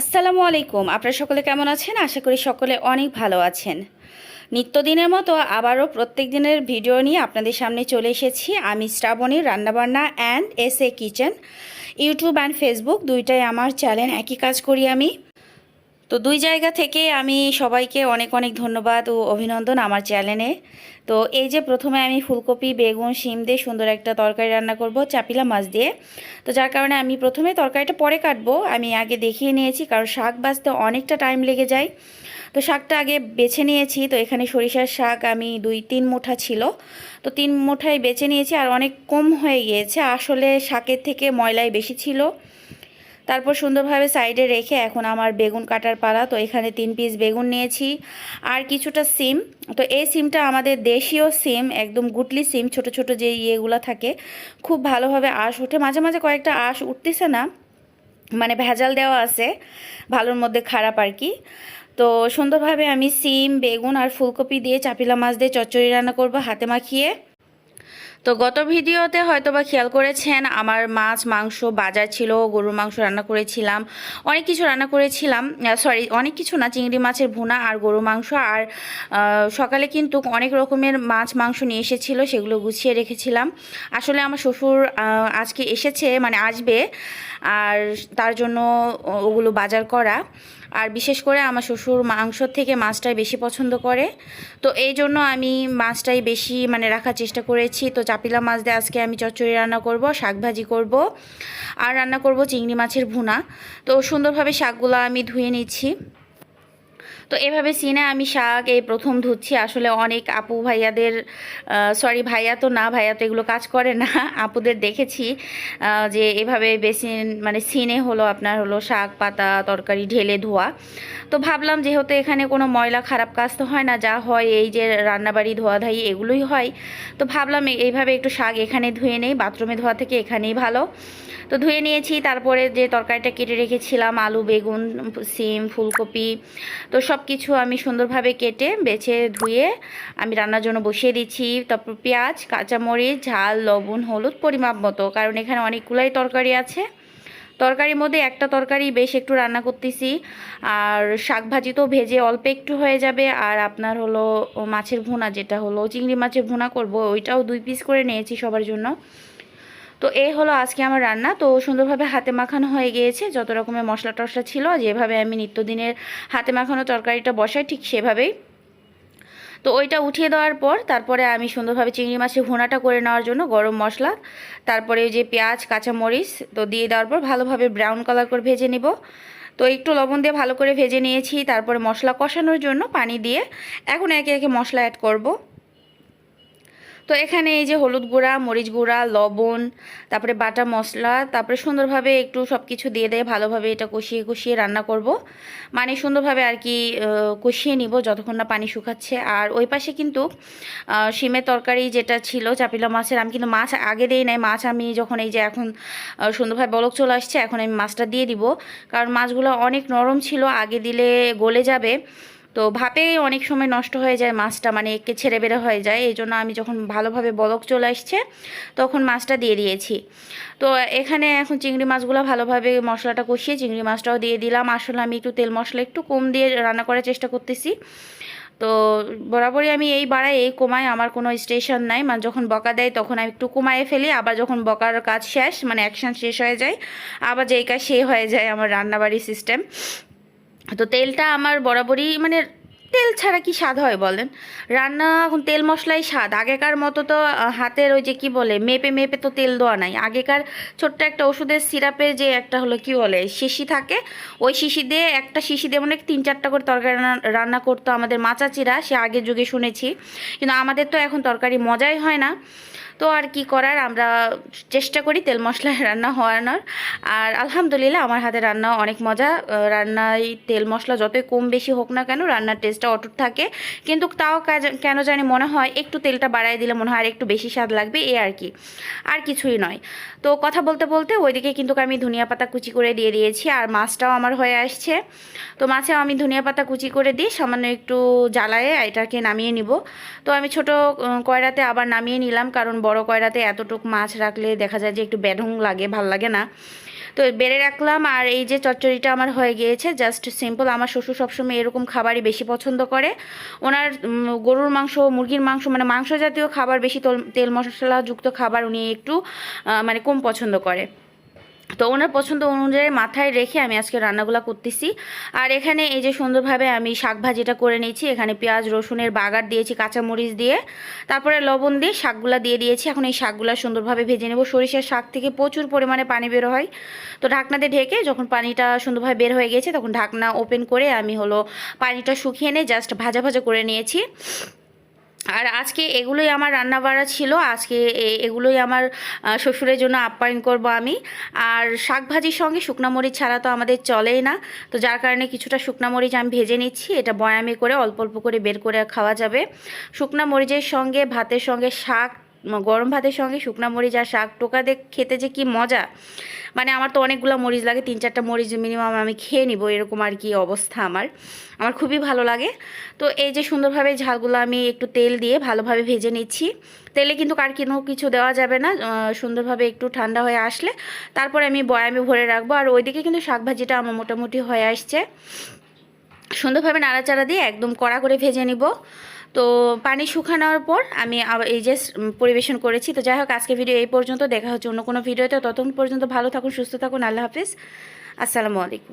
আসসালামু আলাইকুম। আপনারা সকলে কেমন আছেন? আশা করি সকলে অনেক ভালো আছেন। নিত্যদিনের মতো আবারও প্রত্যেক দিনের ভিডিও নিয়ে আপনাদের সামনে চলে এসেছি। আমি Srabani, Rannabanna and S A kitchen YouTube and Facebook দুইটাই আমার চ্যানেল একই কাজ করি আমি। তো দুই জায়গা থেকে আমি সবাইকে অনেক অনেক ধন্যবাদ ও অভিনন্দন আমার চ্যানেলে। তো এই যে প্রথমে আমি ফুলকপি, বেগুন, শিম দিয়ে সুন্দর একটা তরকারি রান্না করব, চাপিলা মাছ দিয়ে। তো যার কারণে আমি প্রথমে তরকারিটা পরে কাটবো। আমি আগে দেখিয়ে নিয়েছি, কারণ শাক বাছতে অনেকটা টাইম লেগে যায়। তো শাকটা আগে বেছে নিয়েছি, তো এখানে সরিষার শাক আমি দুই তিন মুঠা ছিল। তো তিন মুঠাই বেছে নিয়েছি আর অনেক কম হয়ে গিয়েছে। আসলে শাকের থেকে ময়লাই বেশি ছিল। তারপর সুন্দরভাবে সাইডে রেখে এখন আমার বেগুন কাটার পালা। তো এখানে তিন পিস বেগুন নিয়েছি। আর কিছুটা সিম। তো এই সিমটা আমাদের দেশীয় সিম, একদম গুটলি সিম, ছোট ছোট যে ইয়েগুলো থাকে, খুব ভালোভাবে আঁশ ওঠে। মাঝে মাঝে কয়েকটা আঁশ উঠতেছে না মানে ভেজাল দেওয়া আছে, ভালোর মধ্যে খারাপ আর কি। তো সুন্দরভাবে আমি সিম, বেগুন আর ফুলকপি দিয়ে চাপিলা মাছ দিয়ে চচ্চড়ি রান্না করব হাতে মাখিয়ে। তো গত ভিডিওতে হয়তো বা খেয়াল করেছেন, আমার মাছ, মাংস, বাজার ছিল, গরুর মাংস রান্না করেছিলাম, অনেক কিছু রান্না করেছিলাম সরি অনেক কিছু না, চিংড়ি মাছের ভুনা আর গরু মাংস, আর সকালে কিন্তু অনেক রকমের মাছ, মাংস নিয়ে এসেছিল, সেগুলো গুছিয়ে রেখেছিলাম। আসলে আমার শ্বশুর আজকে এসেছে মানে আসবে, আর তার জন্য ওগুলো বাজার করা। আর বিশেষ করে আমার শ্বশুর মাংসর থেকে মাছটাই বেশি পছন্দ করে। তো এই জন্য আমি মাছটাই বেশি মানে রাখার চেষ্টা করেছি। তো চাপিলা মাছ দিয়ে আজকে আমি চচ্চড়ি রান্না করব, শাক ভাজি করব আর রান্না করব চিংড়ি মাছের ভুনা। তো সুন্দরভাবে শাকগুলো আমি ধুয়ে নিচ্ছি। তো এভাবে সিনে আমি শাক এই প্রথম ধুচ্ছি। আসলে অনেক আপু ভাইয়াদের সরি ভাইয়া তো না, ভাইয়া তো এগুলো কাজ করে না, আপুদের দেখেছি যে এভাবে বেশি মানে সিনে হলো আপনার হলো শাক, পাতা, তরকারি ঢেলে ধোয়া। তো ভাবলাম যেহেতু এখানে কোনো ময়লা খারাপ কাজ তো হয় না, যা হয় এই যে রান্নাবাড়ি, ধোয়াধাই এগুলোই হয়। তো ভাবলাম এই- এইভাবে একটু শাক এখানে ধুয়ে নেই, বাথরুমে ধোয়া থেকে এখানেই ভালো। তো ধুয়ে নিয়েছি, তারপরে যে তরকারিটা কেটে রেখেছিলাম, আলু, বেগুন, সিম, ফুলকপি। তো সব কিছু আমি সুন্দরভাবে কেটে, বেছে ধুয়ে আমি রান্নার জন্য বসিয়ে দিচ্ছি। তারপর পেঁয়াজ, কাঁচামরিচ, ঝাল, লবণ, হলুদ, পরিমাপ মতো। কারণ এখানে অনেকগুলাই তরকারি আছে। তরকারির মধ্যে একটা তরকারি বেশ একটু রান্না করতেছি। আর শাক ভাজি তো ভেজে অল্প একটু হয়ে যাবে। আর আপনার হলো মাছের ভুনা, যেটা হলো চিংড়ি মাছের ভুনা করব, ওইটাও দুই পিস করে নিয়েছি সবার জন্য। তো এই হলো আজকে আমার রান্না। তো সুন্দরভাবে হাতে মাখানো হয়ে গিয়েছে। যত রকমের মশলা টশলা ছিল, যেভাবে আমি নিত্যদিনের হাতে মাখানো তরকারিটা বসাই, ঠিক সেভাবেই। তো ওইটা উঠিয়ে দেওয়ার পর, তারপরে আমি সুন্দরভাবে চিংড়ি মাছের ভুনাটা করে নেওয়ার জন্য গরম মশলা, তারপরে যে পেঁয়াজ, কাঁচামরিচ, তো দিয়ে দেওয়ার পর ভালোভাবে ব্রাউন কালার করে ভেজে নিব। তো একটু লবণ দিয়ে ভালো করে ভেজে নিয়েছি, তারপরে মশলা কষানোর জন্য পানি দিয়ে এখন একে একে মশলা অ্যাড করব। তো এখানে এই যে হলুদ গুঁড়া, মরিচ গুঁড়া, লবণ, তারপরে বাটা মশলা, তারপরে সুন্দরভাবে একটু সব কিছু দিয়ে দিয়ে ভালোভাবে এটা কষিয়ে কষিয়ে রান্না করব। মানে সুন্দরভাবে আর কি কষিয়ে নিব যতক্ষণ না পানি শুকাচ্ছে। আর ওই পাশে কিন্তু শিমের তরকারি যেটা ছিল, চাপিলা মাছের আমি, কিন্তু মাছ আগে দিই নাই। মাছ আমি যখন এই যে এখন সুন্দরভাবে বলক চলে আসছে, এখন আমি মাছটা দিয়ে দিব। কারণ মাছগুলো অনেক নরম ছিল, আগে দিলে গলে যাবে। তো ভাপে অনেক সময় নষ্ট হয়ে যায় মাছটা মানে একে ছেড়ে বেড়ে হয়ে যায়। এই জন্য আমি যখন ভালোভাবে বলক চলে আসছে, তখন মাছটা দিয়ে দিয়েছি। তো এখানে এখন চিংড়ি মাছগুলো ভালোভাবে মশলাটা কষিয়ে চিংড়ি মাছটাও দিয়ে দিলাম। আসলে আমি একটু তেল মশলা একটু কম দিয়ে রান্না করার চেষ্টা করতেছি। তো বরাবরই আমি এই বাড়ায়, এই কমায় আমার কোনো স্টেশন নাই। মানে যখন বকা দেয় তখন আমি একটু কমায়ে ফেলি। আবার যখন বকার কাজ শেষ মানে অ্যাকশন শেষ হয়ে যায়, আবার যেই কাজ সে হয়ে যায় আমার রান্নাবাড়ি সিস্টেম তো তেলটা আমার বরাবরই মানে তেল ছাড়া কি স্বাদ হয় বলেন? রান্না এখন তেল মশলাই স্বাদ। আগেকার মতো তো হাতের ওই যে কি বলে, মেপে মেপে তো তেল দেওয়া নাই। আগেকার ছোট্ট একটা ওষুধের সিরাপের যে একটা হলো কি বলে, শিশি থাকে, ওই শিশি দিয়ে, একটা শিশি দিয়ে মানে তিন চারটা করে তরকারি রান্না- করতো আমাদের মাচাচিরা, সে আগের যুগে শুনেছি। কিন্তু আমাদের তো এখন তরকারি মজাই হয় না। তো আর কি করার, আমরা চেষ্টা করি তেল মশলায় রান্না হওয়ানোর। আর আলহামদুলিল্লাহ আমার হাতে রান্না অনেক মজা। রান্নায় তেল মশলা যতই কম বেশি হোক না কেন রান্নার টেস্টটা অটুট থাকে। কিন্তু তাও কেন জানি মনে হয় একটু তেলটা বাড়ায় দিলে মনে হয় আর একটু বেশি স্বাদ লাগবে, এ আর কি। আর কিছুই নয়। তো কথা বলতে বলতে ওইদিকে কিন্তু আমি ধনিয়া পাতা কুচি করে দিয়ে দিয়েছি, আর মাছটাও আমার হয়ে আসছে। তো মাছেও আমি ধনিয়া পাতা কুচি করে দিয়ে সামান্য একটু জ্বালায়ে এটাকে নামিয়ে নিব। তো আমি ছোট কয়রাতে আবার নামিয়ে নিলাম, কারণ বড় কয়রাতে এতটুক মাছ রাখলে দেখা যায় যে একটু ব্যাঢং লাগে, ভালো লাগে না। তো বেড়ে রাখলাম আর এই যে চচ্চড়িটা আমার হয়ে গিয়েছে জাস্ট সিম্পল আমার শ্বশুর সবসময় এরকম খাবারই বেশি পছন্দ করে। ওনার গরুর মাংস, মুরগির মাংস মানে মাংস জাতীয় খাবার বেশি, তেল- তেল মশলাযুক্ত খাবার উনি একটু মানে কম পছন্দ করে। তো ওনার পছন্দ অনুযায়ী মাথায় রেখে আমি আজকে রান্নাগুলো করতেছি। আর এখানে এই যে সুন্দরভাবে আমি শাক ভাজিটা করে নিয়েছি, এখানে পেঁয়াজ, রসুনের বাগার দিয়েছি, কাঁচামরিচ দিয়ে। তারপরে লবণ দিয়ে শাকগুলা দিয়ে দিয়েছি। এখন এই শাকগুলা সুন্দরভাবে ভেজে নেব। সরিষার শাক থেকে প্রচুর পরিমাণে পানি বের হয়। তো ঢাকনাতে ঢেকে যখন পানিটা সুন্দরভাবে বের হয়ে গেছে, তখন ঢাকনা ওপেন করে আমি হলো পানিটা শুকিয়ে নিয়ে জাস্ট ভাজা ভাজা করে নিয়েছি। আর আজকে এগুলোই আমার রান্না বাড়া ছিল। আজকে এগুলোই আমার শ্বশুরের জন্য আপ্যায়ন করব আমি। আর শাক ভাজির সঙ্গে মরিচ ছাড়া তো আমাদের চলেই না। তো যার কারণে কিছুটা মরিচ আমি ভেজে নিচ্ছি। এটা বয়ামে করে অল্প অল্প করে বের করে খাওয়া যাবে। মরিচের সঙ্গে, ভাতের সঙ্গে শাক গরম ভাতের সঙ্গে শুকনা মরিচ আর শাক টোকা দিয়ে খেতে যে কি মজা। মানে আমার তো অনেকগুলো মরিচ লাগে, তিন চারটা মরিচ মিনিমাম আমি খেয়ে নিব, এরকম আর কি অবস্থা আমার। আমার খুবই ভালো লাগে। তো এই যে সুন্দরভাবে ঝালগুলো আমি একটু তেল দিয়ে ভালোভাবে ভেজে নিচ্ছি। তেলে কিন্তু আর কোনো কিছু দেওয়া যাবে না সুন্দরভাবে একটু ঠান্ডা হয়ে আসলে। তারপরে আমি বয়ামে ভরে রাখব। আর ওইদিকে কিন্তু শাক ভাজিটা আমার মোটামুটি হয়ে আসছে। সুন্দরভাবে নাড়াচাড়া দিয়ে একদম কড়া করে ভেজে নিব। তো পানি শুকানোর পর আমি এই যে পরিবেশন করেছি। তো যাই হোক, আজকে ভিডিও এই পর্যন্ত। দেখা হচ্ছে অন্য কোনো ভিডিওতে ততক্ষণ পর্যন্ত ভালো থাকুন, সুস্থ থাকুন। আল্লাহ হাফিজ। আসসালামু আলাইকুম।